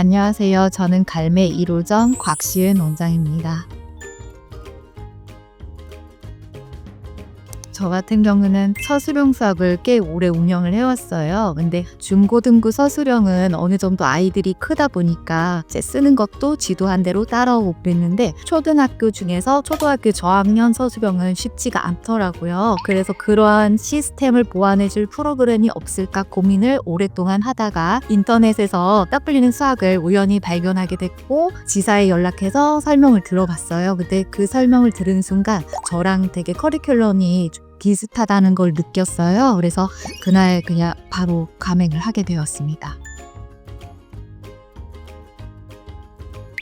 안녕하세요. 저는 갈매 1호점 곽시은 원장입니다. 저 같은 경우는 서술형 수학을 꽤 오래 운영을 해왔어요. 근데 중고등부 서술형은 어느 정도 아이들이 크다 보니까 이제 쓰는 것도 지도한 대로 따라오고 그랬는데 초등학교 중에서 초등학교 저학년 서술형은 쉽지가 않더라고요. 그래서 그러한 시스템을 보완해줄 프로그램이 없을까 고민을 오랫동안 하다가 인터넷에서 딱 풀리는 수학을 우연히 발견하게 됐고 지사에 연락해서 설명을 들어봤어요. 근데 그 설명을 들은 순간 저랑 되게 커리큘럼이 좀 비슷하다는 걸 느꼈어요. 그래서 그날 그냥 바로 감행을 하게 되었습니다.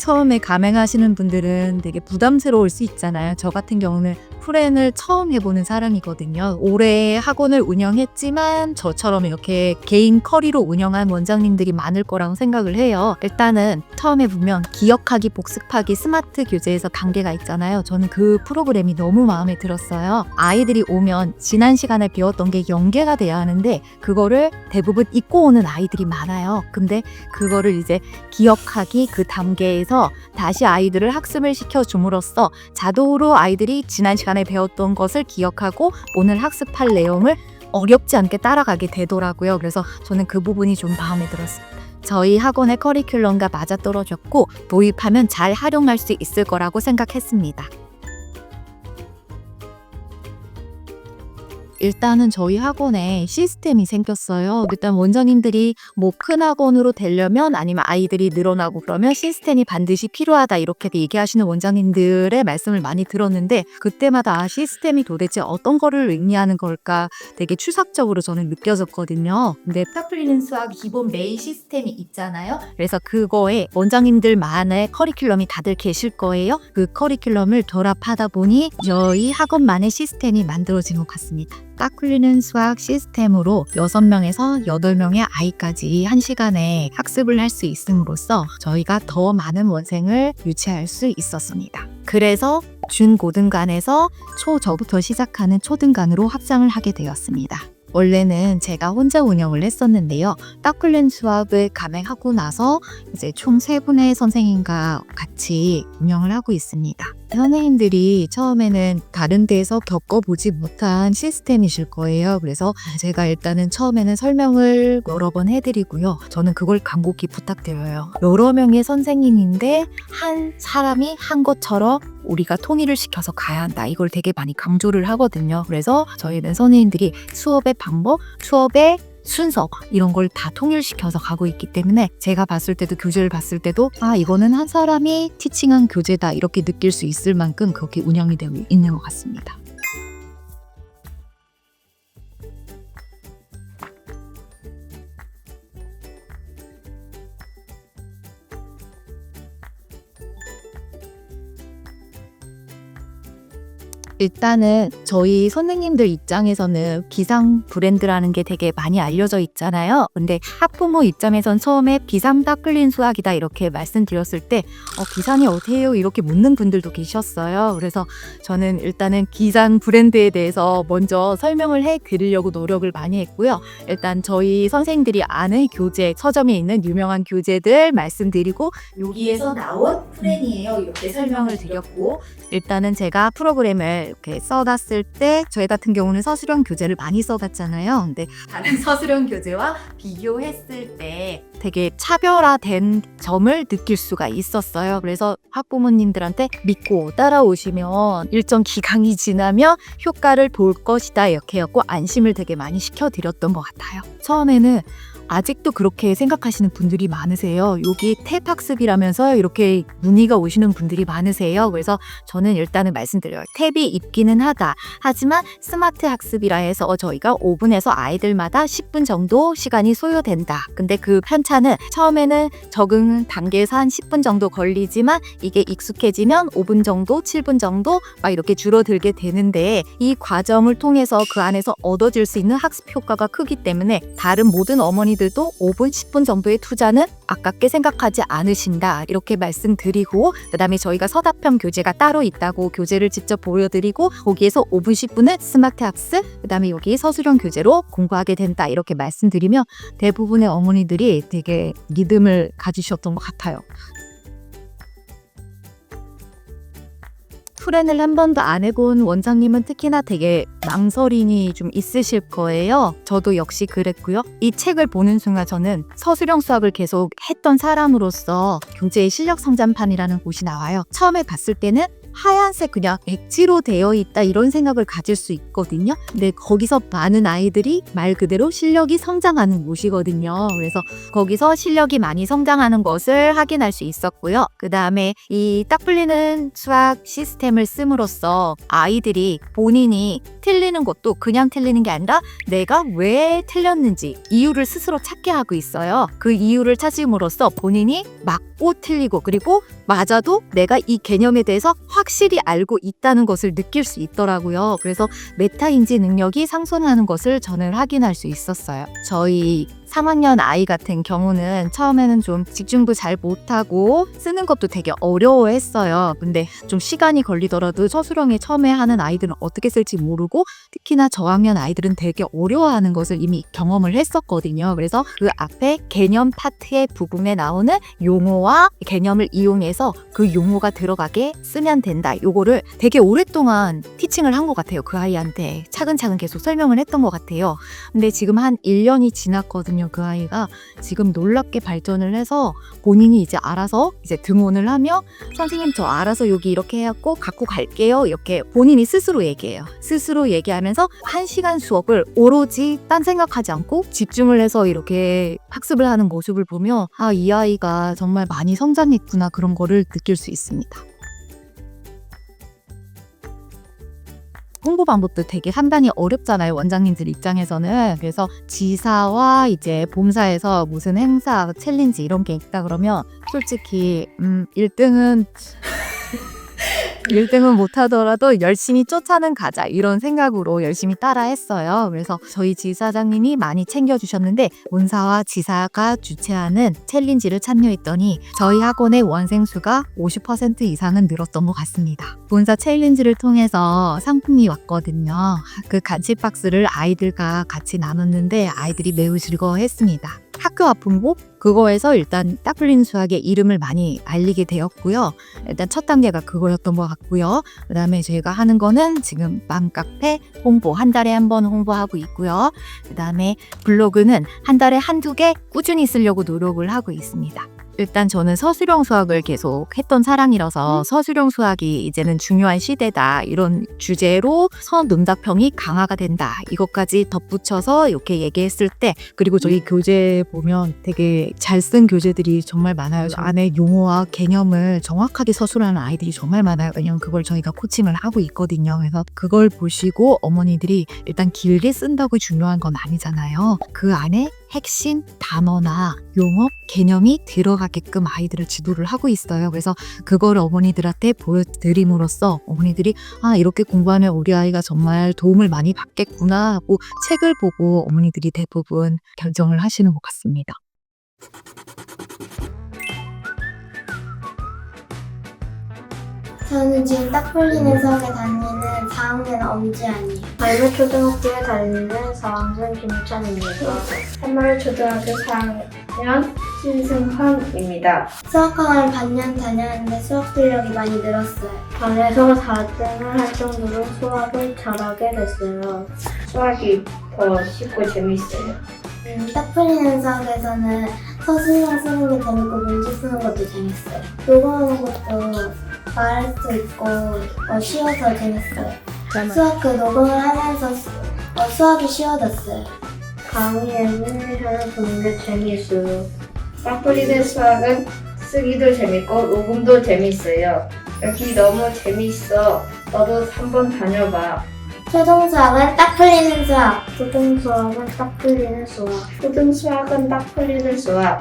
처음에 감행하시는 분들은 되게 부담스러울 수 있잖아요. 저 같은 경우는 프렌을 처음 해보는 사람이거든요. 올해 학원을 운영했지만 저처럼 이렇게 개인 커리로 운영한 원장님들이 많을 거라고 생각을 해요. 일단은 처음에 보면 기억하기, 복습하기, 스마트 교재에서 단계가 있잖아요. 저는 그 프로그램이 너무 마음에 들었어요. 아이들이 오면 지난 시간에 배웠던 게 연계가 돼야 하는데 그거를 대부분 잊고 오는 아이들이 많아요. 근데 그거를 이제 기억하기 그 단계에서 다시 아이들을 학습을 시켜 줌으로써 자동으로 아이들이 지난 시간에 배웠던 것을 기억하고 오늘 학습할 내용을 어렵지 않게 따라가게 되더라고요. 그래서 저는 그 부분이 좀 마음에 들었습니다. 저희 학원의 커리큘럼과 맞아떨어졌고 도입하면 잘 활용할 수 있을 거라고 생각했습니다. 일단은 저희 학원에 시스템이 생겼어요. 일단 원장님들이 뭐 큰 학원으로 되려면 아니면 아이들이 늘어나고 그러면 시스템이 반드시 필요하다 이렇게 얘기하시는 원장님들의 말씀을 많이 들었는데 그때마다 아, 시스템이 도대체 어떤 거를 의미하는 걸까 되게 추상적으로 저는 느껴졌거든요. 근데 딱 풀리는 수학 기본 메인 시스템이 있잖아요. 그래서 그거에 원장님들만의 커리큘럼이 다들 계실 거예요. 그 커리큘럼을 결합하다 보니 저희 학원만의 시스템이 만들어진 것 같습니다. 딱 풀리는 수학 시스템으로 6명에서 8명의 아이까지 한 시간에 학습을 할 수 있음으로써 저희가 더 많은 원생을 유치할 수 있었습니다. 그래서 중고등간에서 초저부터 시작하는 초등간으로 확장을 하게 되었습니다. 원래는 제가 혼자 운영을 했었는데요. 딱풀린 수학을 감행하고 나서 이제 총세 분의 선생님과 같이 운영을 하고 있습니다. 선생님들이 처음에는 다른 데에서 겪어보지 못한 시스템이실 거예요. 그래서 제가 일단은 처음에는 설명을 여러 번 해드리고요. 저는 그걸 간곡히 부탁드려요. 여러 명의 선생님인데 한 사람이 한 것처럼 우리가 통일을 시켜서 가야 한다. 이걸 되게 많이 강조를 하거든요. 그래서 저희는 선생님들이 수업의 방법, 수업의 순서 이런 걸 다 통일시켜서 가고 있기 때문에 제가 봤을 때도 교재를 봤을 때도 아 이거는 한 사람이 티칭한 교재다 이렇게 느낄 수 있을 만큼 그렇게 운영이 되고 있는 것 같습니다. 일단은 저희 선생님들 입장에서는 기상 브랜드라는 게 되게 많이 알려져 있잖아요. 근데 학부모 입장에선 처음에 비상 닦을린 수학이다 이렇게 말씀드렸을 때 어, 기상이 어디예요? 이렇게 묻는 분들도 계셨어요. 그래서 저는 일단은 기상 브랜드에 대해서 먼저 설명을 해 드리려고 노력을 많이 했고요. 일단 저희 선생님들이 아는 교재, 서점에 있는 유명한 교재들 말씀드리고 여기에서 나온 프렌이에요. 이렇게 설명을 드렸고 일단은 제가 프로그램을 이렇게 써놨을 때 저희 같은 경우는 서술형 교재를 많이 써봤잖아요. 근데 다른 서술형 교재와 비교했을 때 되게 차별화된 점을 느낄 수가 있었어요. 그래서 학부모님들한테 믿고 따라오시면 일정 기간이 지나면 효과를 볼 것이다 이렇게 해갖고 안심을 되게 많이 시켜드렸던 것 같아요. 처음에는 아직도 그렇게 생각하시는 분들이 많으세요. 여기 탭 학습이라면서 이렇게 문의가 오시는 분들이 많으세요. 그래서 저는 일단은 말씀드려요. 탭이 있기는 하다. 하지만 스마트 학습이라 해서 저희가 5분에서 아이들마다 10분 정도 시간이 소요된다. 근데 그 편차는 처음에는 적응 단계에서 한 10분 정도 걸리지만 이게 익숙해지면 5분 정도, 7분 정도 막 이렇게 줄어들게 되는데 이 과정을 통해서 그 안에서 얻어질 수 있는 학습 효과가 크기 때문에 다른 모든 어머니 들 원장님들도 5분, 10분 정도의 투자는 아깝게 생각하지 않으신다. 이렇게 말씀드리고, 그 다음에 저희가 서답형 교재가 따로 있다고 교재를 직접 보여드리고, 거기에서 5분, 10분은 스마트 학습, 그 다음에 여기 서술형 교재로 공부하게 된다. 이렇게 말씀드리면 대부분의 어머니들이 되게 믿음을 가지셨던 것 같아요. 프렌을 한 번도 안 해본 원장님은 특히나 되게 망설임이 좀 있으실 거예요. 저도 역시 그랬고요. 이 책을 보는 순간 저는 서술형 수학을 계속 했던 사람으로서 교재의 실력 성장판이라는 곳이 나와요. 처음에 봤을 때는 하얀색 그냥 백지로 되어 있다 이런 생각을 가질 수 있거든요. 근데 거기서 많은 아이들이 말 그대로 실력이 성장하는 곳이거든요. 그래서 거기서 실력이 많이 성장하는 것을 확인할 수 있었고요. 그 다음에 이 딱 풀리는 수학 시스템을 씀으로써 아이들이 본인이 틀리는 것도 그냥 틀리는 게 아니라 내가 왜 틀렸는지 이유를 스스로 찾게 하고 있어요. 그 이유를 찾음으로써 본인이 맞고 틀리고 그리고 맞아도 내가 이 개념에 대해서 확 실히 알고 있다는 것을 느낄 수 있더라고요. 그래서 메타인지 능력이 상승하는 것을 저는 확인할 수 있었어요. 저희 3학년 아이 같은 경우는 처음에는 좀 집중도 잘 못하고 쓰는 것도 되게 어려워했어요. 근데 좀 시간이 걸리더라도 서술형에 처음에 하는 아이들은 어떻게 쓸지 모르고 특히나 저학년 아이들은 되게 어려워하는 것을 이미 경험을 했었거든요. 그래서 그 앞에 개념 파트의 부분에 나오는 용어와 개념을 이용해서 그 용어가 들어가게 쓰면 된다. 요거를 되게 오랫동안 티칭을 한 것 같아요. 그 아이한테 차근차근 계속 설명을 했던 것 같아요. 근데 지금 한 1년이 지났거든요. 그 아이가 지금 놀랍게 발전을 해서 본인이 이제 알아서 이제 등원을 하며 선생님 저 알아서 여기 이렇게 해갖고 갖고 갈게요. 이렇게 본인이 스스로 얘기해요. 스스로 얘기하면서 한 시간 수업을 오로지 딴 생각하지 않고 집중을 해서 이렇게 학습을 하는 모습을 보면 아, 이 아이가 정말 많이 성장했구나 그런 거를 느낄 수 있습니다. 홍보 방법도 되게 판단이 어렵잖아요. 원장님들 입장에서는. 그래서 지사와 이제 봄사에서 무슨 행사, 챌린지 이런 게 있다 그러면 솔직히 음 1등은 1등은 못하더라도 열심히 쫓아는 가자 이런 생각으로 열심히 따라 했어요. 그래서 저희 지사장님이 많이 챙겨주셨는데 본사와 지사가 주최하는 챌린지를 참여했더니 저희 학원의 원생 수가 50% 이상은 늘었던 것 같습니다. 본사 챌린지를 통해서 상품이 왔거든요. 그 간식 박스를 아이들과 같이 나눴는데 아이들이 매우 즐거워했습니다. 학교 아픔복 그거에서 일단 딱 풀린 수학의 이름을 많이 알리게 되었고요. 일단 첫 단계가 그거였던 것 같고요. 그 다음에 저희가 하는 거는 지금 맘카페 홍보 한 달에 한 번 홍보하고 있고요. 그 다음에 블로그는 한 달에 한두 개 꾸준히 쓰려고 노력을 하고 있습니다. 일단 저는 서술형 수학을 계속 했던 사람이라서 서술형 수학이 이제는 중요한 시대다. 이런 주제로 선논답형이 강화가 된다. 이것까지 덧붙여서 이렇게 얘기했을 때 그리고 저희 교재 보면 되게 잘 쓴 교재들이 정말 많아요. 안에 용어와 개념을 정확하게 서술하는 아이들이 정말 많아요. 왜냐면 그걸 저희가 코칭을 하고 있거든요. 그래서 그걸 보시고 어머니들이 일단 길게 쓴다고 중요한 건 아니잖아요. 그 안에 핵심 단어나 용어, 개념이 들어가게끔 아이들을 지도를 하고 있어요. 그래서 그걸 어머니들한테 보여드림으로써 어머니들이 아 이렇게 공부하면 우리 아이가 정말 도움을 많이 받겠구나 하고 책을 보고 어머니들이 대부분 결정을 하시는 것 같습니다. 저는 지금 딱 풀리는 수학에 다니는 4학년 엄지안이에요. 발매 초등학교에 다니는 4학년 김찬입니다. 한마을 초등학교 4학년 신승환입니다. 수학학원을 반년 다녔는데 수학 실력이 많이 늘었어요. 반에서 4등을 할 정도로 수학을 잘하게 됐어요. 수학이 더 쉽고 재밌어요. 음, 딱 풀리는 수학에서는 서술형 쓰는 게 재밌고 문제 쓰는 것도 재밌어요. 녹음하는 것도 말할 수 있고 어, 쉬워서 재밌어요. 수학 그 녹음을 하면서 수, 어, 수학이 쉬워졌어요. 강의 애니메이션을 보는 게 재미있어요. 싹뿌리는 수학은 쓰기도 재밌고 녹음도 재밌어요. 여기 너무 재밌어. 너도 한번 다녀봐. 초등 수학은 딱 풀리는 수학. 초등 수학은 딱 풀리는 수학. 초등 수학은 딱 풀리는 수학.